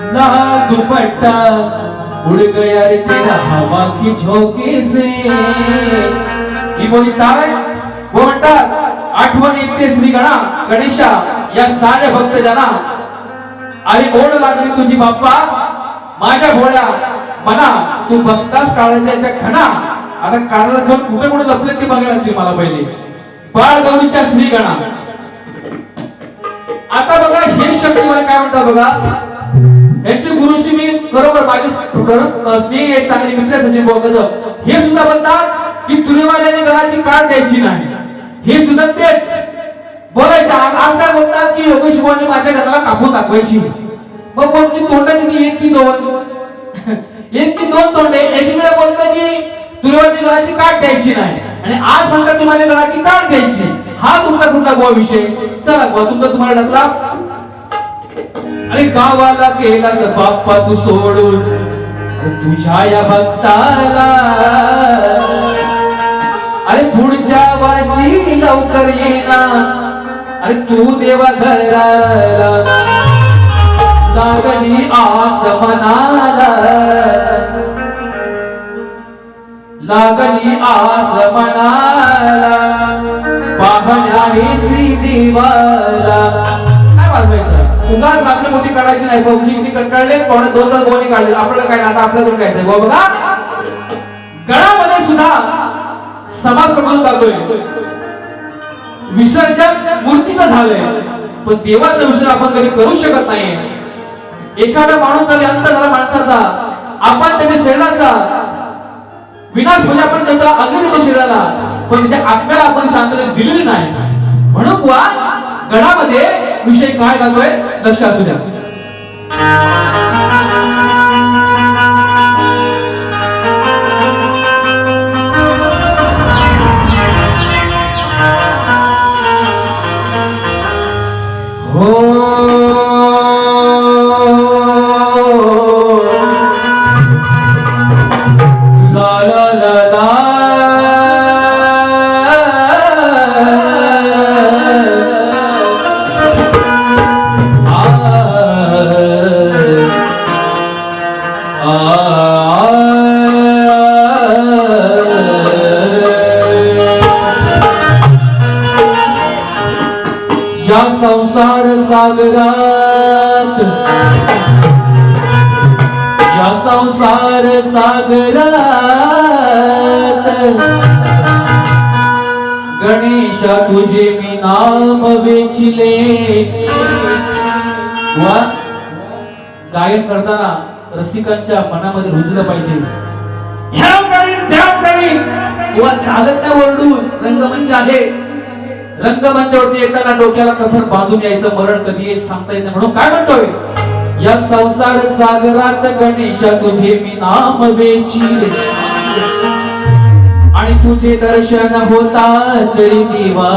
ना दुपट्टा उड़ गया रे तेरा हवा की झोंके से। ही बोली सारे वो म्हणतात आठवण येते श्री गणा गणेशा या साऱ्या भक्तजना. अरे ओढ लागली तुझी बाप्पा माझ्या भोळ्या मना तू बसतास काळाच्या खणा. आता काळाला खण कुठे कुठे लपले ते बघायला लागतील मला पहिले. बाळ गौरीच्या श्री गणा आता बघा हे शब्द मला काय म्हणतात बघा? यांचे गुरुशी मी खरोखर माझे स्नेही एक चांगले मित्र सचिन भाऊ कदम हे सुद्धा म्हणतात की तुरीवाल्याने घराची काळ द्यायची नाही. हे सुद्धा तेच. बोलायचं आज काय बोलतात की योगेश भाऊने माझ्या घराला कापून दाखवायची. मग बोल की किती एक की दोन? एक की दोन तोंडे एकीकडे बोलतात की तुरीवाली घराची काढ द्यायची नाही. आणि आज म्हणतात तुम्हाला घराची काढ द्यायची. हा तुमचा कुठला गोवा विषय? चला गोवा तुमचा तुम्हाला ढकला अरे गावाला गेलास बाप्पा तू सोडून. तुझ्या या भक्ताला. अरे पुढच्या वर्षी लवकर येना अरे तू देवा घराला. लागली आस मनाला. लागली आस मनाला. पाहण्या श्री देवाला. उगाच रात्र मोठी काढायची नाही. पब्लिकनी कंटाळले कोण दोन तास गोणी काढले. आपल्याला काय आता आपल्याकडून काय बघा बघा. गळामध्ये सुद्धा समाज क्रमांक जातोय. विसर्जन मूर्तीचं झालंय. पण देवाचं विसर्जन आपण कधी करू शकत नाही एखादा माणूस तरी अंत झाला माणसाचा आपण त्याच्या शरीराचा विनाश म्हणजे आपण त्याला अग्नी देतो शरीराला पण त्याच्या आत्म्याला आपण शांतता दिलेली नाही. म्हणून गडामध्ये गणामध्ये विषय काय घालतोय लक्ष असू द्या. गणेशा तुझे मी नाम वेचिले. गायन करताना रसिकांच्या मनामध्ये रुजलं पाहिजे. ह्याव करीन त्याव करीन. किंवा चालत ना ओरडून रंगमंच आले रंगमंचावरती येताना डोक्याला कथन बांधून यायचं मरण कधी येईल सांगता येत म्हणून काय म्हणतोय? या संसार सागरात गणेशा तुझे मी नाम वेचिले. आणि तुझे दर्शन होताच दिवा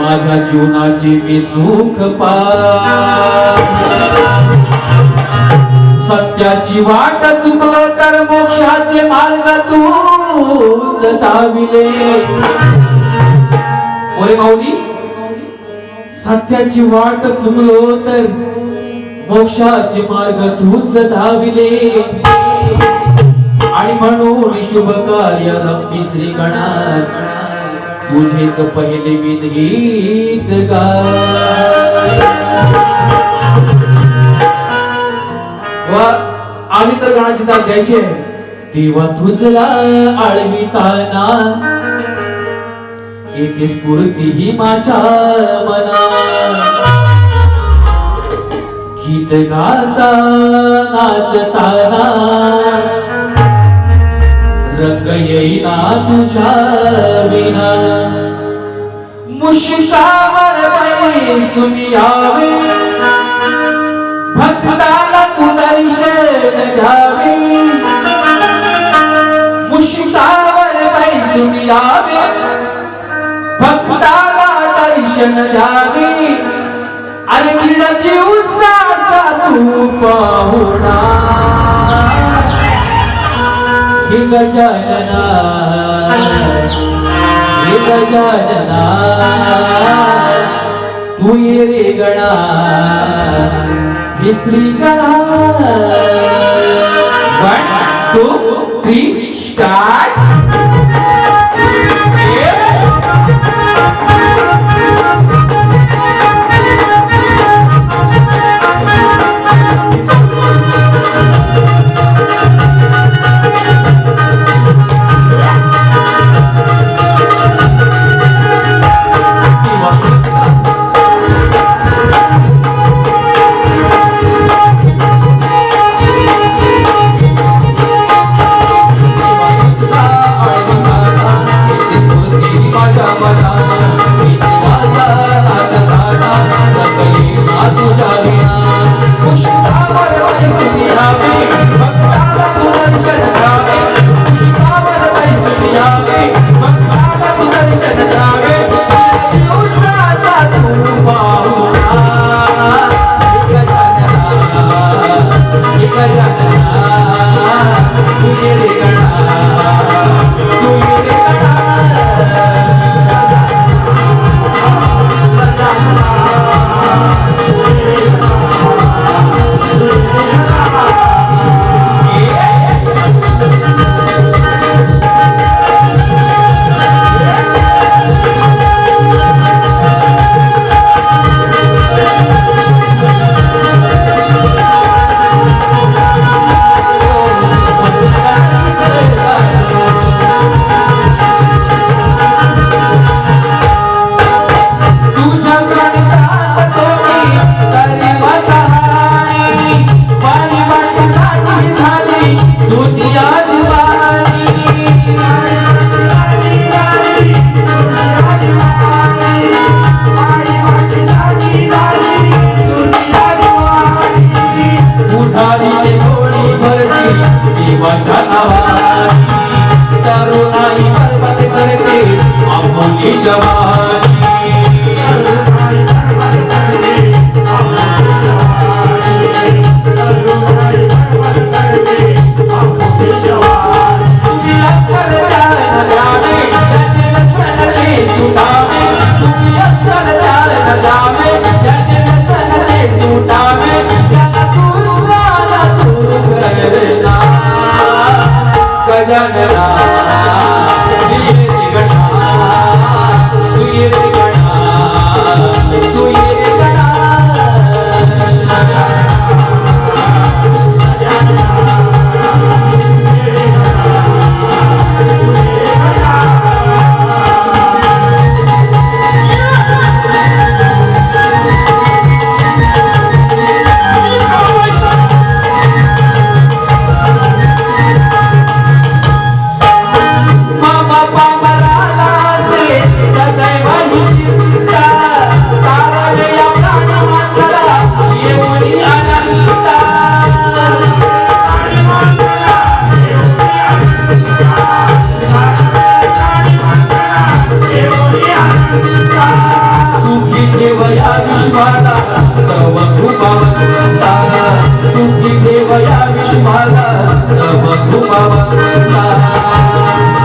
माझ्या जीवनाची मी सुख पा सत्याची वाट चुकलो तर मोक्षाचे मार्ग तूच दाविले. ओरे माऊली सत्याची वाट चुकलो तर मोक्षाचे मार्ग तूच धाविले आणि म्हणून शुभ कार्य रब्बी श्री गणा तुझेच पहिले विध गीत गाय. आली तर गाण्याची दाद द्यायची तेव्हा तुझला आळविताना येते स्फूर्ती ही माझ्या मना गीत गाता नाचताना रंग येईना तुझ्या विना मुशिकावर बैसून यावे भक्ताला तू दर्शन घ्यावे मुशिकावर बाई सुनियावे। भक्ताला दर्शन घ्यावे अरे दिवसाचा तू पाहुणा गजानना हे गजानना गणा। हे गणा वन टू थ्री।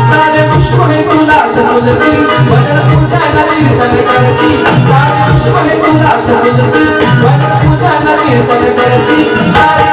सारे विश्व हे तुला तरुजती मला उद्याला कीर्तन करती